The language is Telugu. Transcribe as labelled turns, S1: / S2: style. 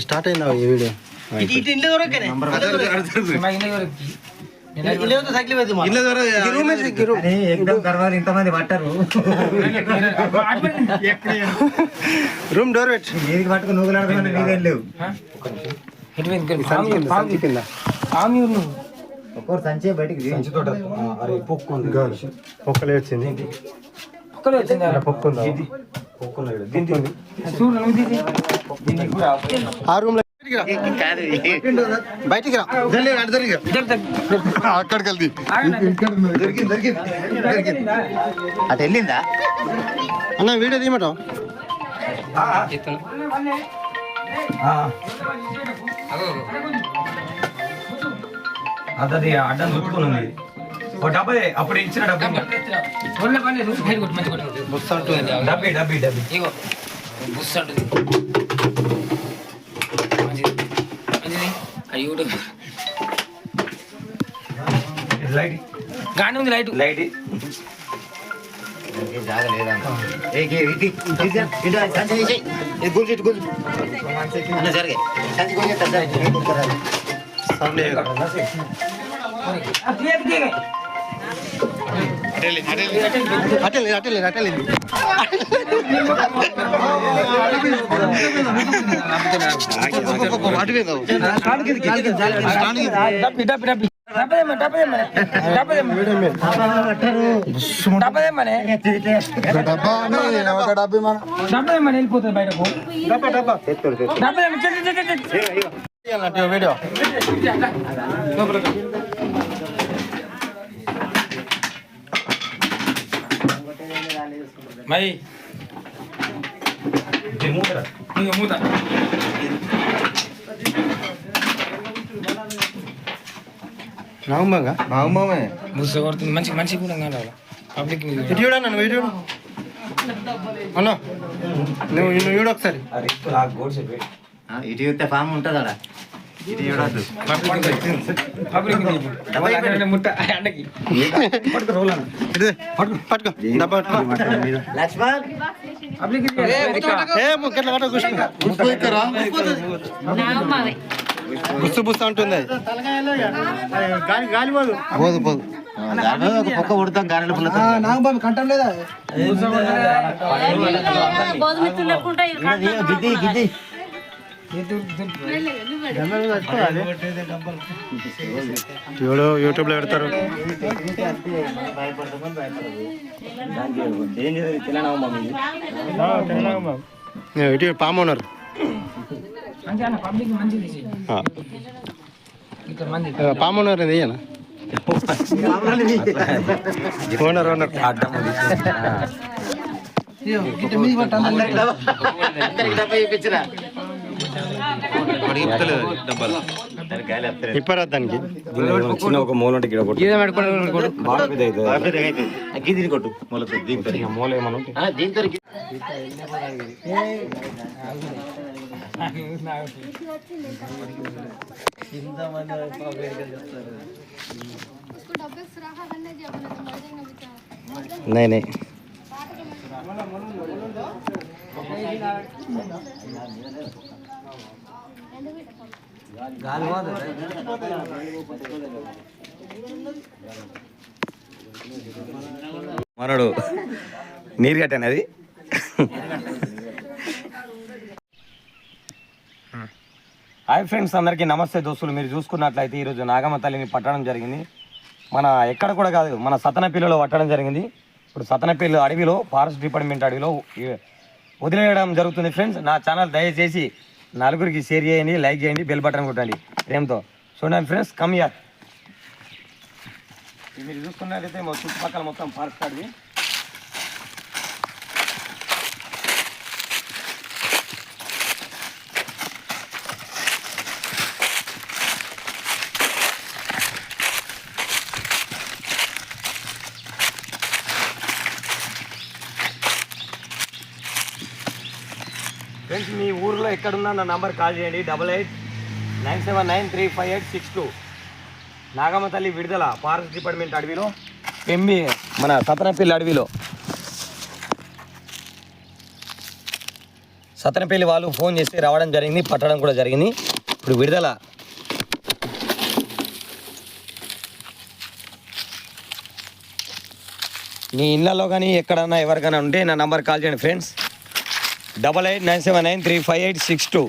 S1: స్టార్ట్ అయిందా ఈ వీడియో?
S2: ఇంతమంది పట్టారు
S1: రూమ్ డోర్ పెట్టి.
S2: మీదికి పట్టుకుని లేవు. బయటికి
S1: వచ్చింది వచ్చింది పొక్కుందా ఆ రూమ్లో బయటికి రా. అక్కడికి
S2: అటు వెళ్ళిందా?
S1: అన్న వీడియో తీయమంటావు?
S3: అదది అడ్డం చుట్టుకుని డబ్బే అప్పుడు ఇచ్చిన డబ్బు డబ్బి డబ్బి డబ్బి లైట్.
S4: గాని ఉంది లైట్.
S3: లైట్.
S2: జాగ లేదా సంచి తీసేయ్. ఇది గుంజు ఇటు గుంజు అన్న జరిగే సంచి గుంజు
S1: సౌండ్ అటెల్
S4: వెళ్ళిపోతుంది బయటకు వీడియో చెట్టు చెట్టు చెట్టు
S1: వీడియో
S4: మరి ఇంక మూత
S1: నవంబంగా
S4: బుస్స కొడుతుంది మంచి మంచి కూడా కావాలి పబ్లిక్
S1: ఇటు చూడ నన్ను వీడియో అన్న నువ్వు నువ్వు చూడు ఒకసారి
S2: ఇటు చూస్తే ఫామ్ ఉంటుంది అక్కడ
S1: బుస్సు బుస్సు అంటుంది పోదు పోదు.
S2: ఒక పక్క ఉడతాం గారెల పుల్లతో గిద్ది గిద్ది
S1: చూడు యూట్యూబ్లో పెడతారు. ఏ, ఇటు పాము ఏ, పాము? ఓనర్ ఓనర్
S2: అందరికి. డబ్బా ఇప్పించరా.
S1: ఇప్పరా దానికి
S3: చిన్న ఒక మూల
S2: దీని కొట్టు.
S3: మూల ఏమన్నా
S1: नहीं గాలి
S3: మనడు నీరు కట్టాను అది. హాయ్ ఫ్రెండ్స్ అందరికీ నమస్తే దోస్తులు. మీరు చూసుకున్నట్లయితే ఈరోజు నాగమ్మ తల్లిని పట్టడం జరిగింది. మన ఎక్కడ కూడా కాదు మన సతనపల్లిలో పట్టడం జరిగింది. ఇప్పుడు సతనపల్లి అడవిలో ఫారెస్ట్ డిపార్ట్మెంట్ అడవిలో వదిలేయడం జరుగుతుంది. ఫ్రెండ్స్ నా ఛానల్ దయచేసి నలుగురికి షేర్ చేయండి లైక్ చేయండి బెల్ బటన్ కొట్టండి. ప్రేమతో. చూడండి ఫ్రెండ్స్ కమ్ ఇయర్ మీరు చూసుకున్నట్లయితే మా చుట్టుపక్కల మొత్తం పార్క్ అడవి ఫ్రెండ్స్ మీ ఊర్లో ఎక్కడున్నా నా నంబర్ కాల్ చేయండి. Double eight nine seven nine three five eight six two. Nagamma తల్లి విడుదల ఫారెస్ట్ డిపార్ట్మెంట్ అడవిలో. ఎంబీ మన సతనపల్లి అడవిలో. సతనపల్లి వాళ్ళు ఫోన్ చేసి రావడం జరిగింది పట్టడం కూడా జరిగింది. ఇప్పుడు విడుదల. నీ ఇళ్ళలో కానీ ఎక్కడన్నా ఎవరికైనా ఉంటే నా నంబర్ కాల్ చేయండి friends double eight nine seven nine three five eight six two.